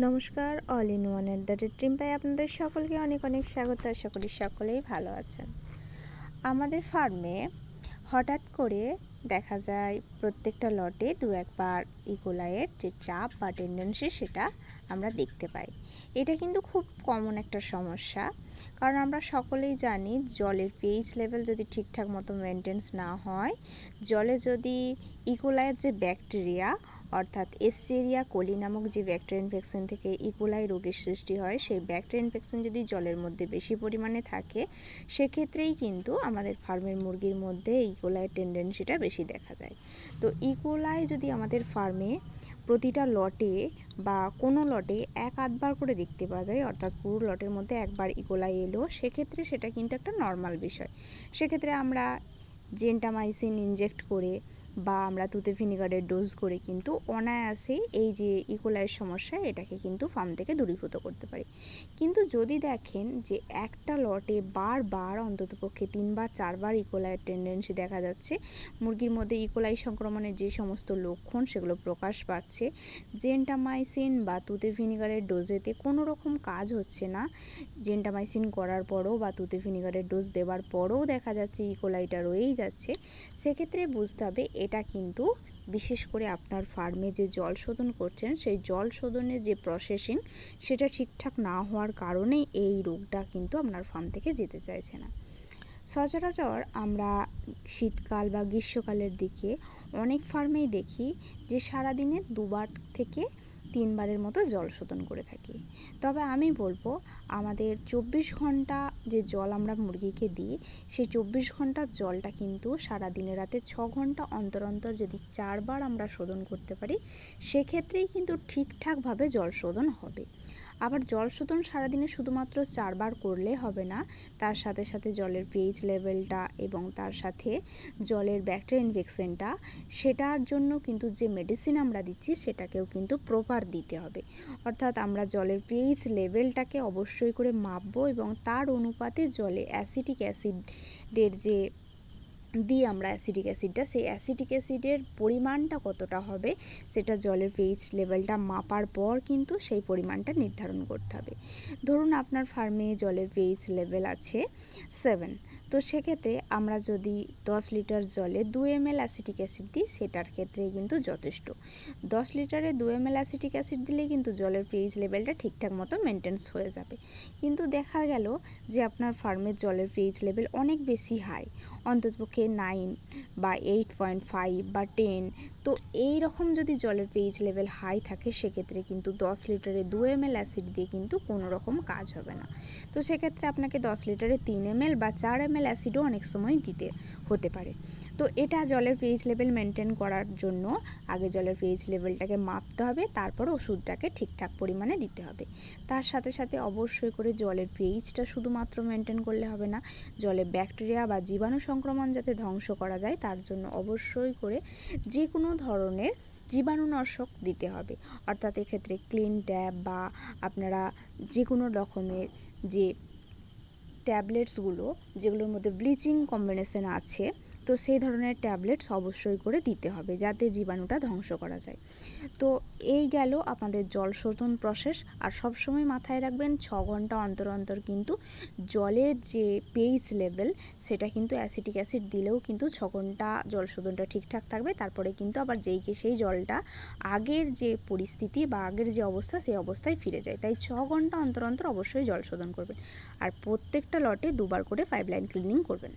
নমস্কার all in one at the rate ট্রিম্পায় আপনাদের সকলকে অনেক অনেক স্বাগত, আশা করি সকলেই ভালো আছেন। আমাদের ফার্মে হঠাৎ করে দেখা যায় প্রত্যেকটা লটে দু একবার ইকোলাইয়ের যে চাপ বা টেন্ডেন্সি সেটা আমরা দেখতে পাই। এটা কিন্তু খুব কমন একটা সমস্যা, কারণ আমরা সকলেই জানি জলের পিএইচ লেভেল যদি ঠিকঠাক মতো মেনটেন্স না হয়, জলে যদি ইকোলাইয়ের যে ব্যাকটেরিয়া অর্থাৎ এসচেরিয়া কোলি নামক যে ব্যাকটেরিয়া ইনফেকশন থেকে ইকোলাই রোগের সৃষ্টি হয়, সেই ব্যাকটেরিয়া ইনফেকশন যদি জলের মধ্যে বেশি পরিমাণে থাকে, সেক্ষেত্রেই কিন্তু আমাদের ফার্মের মুরগির মধ্যে ইকোলাই টেন্ডেন্সিটা বেশি দেখা যায় তো ইকোলাই যদি আমাদের ফার্মে প্রতিটা লটে বা কোনো লটে এক আধবার করে দেখতে পাওয়া যায়, অর্থাৎ পুরো লটের মধ্যে একবার ইকোলাই এলো, সেক্ষেত্রে সেটা কিন্তু একটা নর্মাল বিষয়। সেক্ষেত্রে আমরা জেন্টামাইসিন ইনজেক্ট করে বা আমরা তুতে ভিনিগারের ডোজ করে কিন্তু অনায়াসেই এই যে ইকোলাইয়ের সমস্যা, এটাকে কিন্তু ফার্ম থেকে দূরীভূত করতে পারি। কিন্তু যদি দেখেন যে একটা লটে বারবার অন্ততপক্ষে তিনবার, চারবার ইকোলাইয়ের টেন্ডেন্সি দেখা যাচ্ছে, মুরগির মধ্যে ইকোলাই সংক্রমণের যে সমস্ত লক্ষণ সেগুলো প্রকাশ পাচ্ছে জেন্টামাইসিন বা তুতে ভিনিগারের ডোজেতে কোনো রকম কাজ হচ্ছে না। জেন্টামাইসিন করার পরও বা তুতে ভিনিগারের ডোজ দেওয়ার পরও দেখা যাচ্ছে ইকোলাইটা রয়েই যাচ্ছে। সেক্ষেত্রে বুঝতে হবে এটা কিন্তু বিশেষ করে আপনার ফার্মে যে জল শোধন করছেন, সেই জল শোধনের যে প্রসেসিং সেটা ঠিকঠাক না হওয়ার কারণে এই রোগটা কিন্তু আপনার ফার্ম থেকে যেতে চাইছে না। সচরাচর আমরা শীতকাল বা গ্রীষ্মকালের দিকে অনেক ফার্মেই দেখি যে সারাদিনে দুবার থেকে তিনবারের মতো জল শোধন করে থাকি। তবে আমি বলব, আমাদের চব্বিশ ঘণ্টা যে জল আমরা মুরগিকে দিই, সেই চব্বিশ ঘণ্টার জলটা কিন্তু সারা দিনে রাতে ছ ঘণ্টা অন্তর অন্তর যদি চারবার আমরা শোধন করতে পারি, সেক্ষেত্রেই কিন্তু ঠিকঠাকভাবে জল শোধন হবে। আবার জল শোধন সারাদিনে শুধুমাত্র চারবার করলে হবে না। তার সাথে সাথে জলের পিএইচ লেভেলটা এবং তার সাথে জলের ব্যাকটেরিয়া ইনফেকশনটা সেটার জন্য কিন্তু যে মেডিসিন আমরা দিচ্ছি, সেটাকেও কিন্তু প্রপার দিতে হবে। অর্থাৎ আমরা জলের পিএইচ লেভেলটাকে অবশ্যই করে মাপবো এবং তার অনুপাতে জলে অ্যাসিটিক অ্যাসিডের যে দিই আমরা অ্যাসিডিক অ্যাসিডটা সেই অ্যাসিডিক অ্যাসিডের পরিমাণটা কতটা হবে, সেটা জলের পিএইচ লেভেলটা মাপার পর কিন্তু সেই পরিমাণটা নির্ধারণ করতে হবে। ধরুন আপনার ফার্মে জলের পিএইচ লেভেল আছে সেভেন তো সেক্ষেত্রে আমরা যদি দশ লিটার জলে দু এম এল অ্যাসিটিক অ্যাসিড দিই, সেটার ক্ষেত্রে কিন্তু যথেষ্ট। দশ লিটারে দু এম এল অ্যাসিটিক অ্যাসিড দিলে কিন্তু জলের পিএইচ লেভেলটা ঠিকঠাক মতো মেনটেন্স হয়ে যাবে। কিন্তু দেখা গেল যে আপনার ফার্মের জলের পিএইচ লেভেল অনেক বেশি হাই অন্ততপক্ষে নাইন বা এইট পয়েন্ট ফাইভ বা টেন তো এই রকম যদি জলের পিএইচ লেভেল হাই থাকে, সেক্ষেত্রে কিন্তু দশ লিটারে দু এম এল অ্যাসিড দিয়ে কিন্তু কোনো রকম কাজ হবে না। তো সেক্ষেত্রে আপনাকে দশ লিটারে তিন এম বা চার এম অ্যাসিডও অনেক সময় দিতে, হতে পারে। তো এটা জলের পিএইচ লেভেল মেনটেন করার জন্য আগে জলের পিএইচ লেভেলটাকে মাপতে হবে, তারপর ওষুধটাকে ঠিকঠাক পরিমাণে দিতে হবে। তার সাথে সাথে অবশ্যই করে জলের পিএইচটা শুধুমাত্র মেনটেন করলে হবে না, জলে ব্যাকটেরিয়া বা জীবাণু সংক্রমণ যাতে ধ্বংস করা যায়, তার জন্য অবশ্যই করে যে কোনো ধরনের জীবাণুনাশক দিতে হবে। অর্থাৎ এক্ষেত্রে ক্লিন ট্যাব বা আপনারা যে কোনো রকমের যে ট্যাবলেটসগুলো যেগুলোর মধ্যে ব্লিচিং কম্বিনেশান আছে তো সেই ধরনের ট্যাবলেটস অবশ্যই করে দিতে হবে যাতে জীবাণুটা ধ্বংস করা যায়। তো এই গেল আপনাদের জল শোধন প্রসেস। আর সবসময় মাথায় রাখবেন, ছ ঘণ্টা অন্তর অন্তর কিন্তু জলের যে পেইচ লেভেল সেটা কিন্তু অ্যাসিটিক অ্যাসিড দিলেও কিন্তু ছ ঘণ্টা জল শোধনটা ঠিকঠাক থাকবে। তারপরে কিন্তু আবার যেইকে সেই জলটা আগের যে পরিস্থিতি বা আগের যে অবস্থা, সেই অবস্থায় ফিরে যায়। তাই ছ ঘণ্টা অন্তর অন্তর অবশ্যই জল শোধন করবেন। আর প্রত্যেকটা লটে দুবার করে পাইপ লাইন ক্লিনিং করবেন।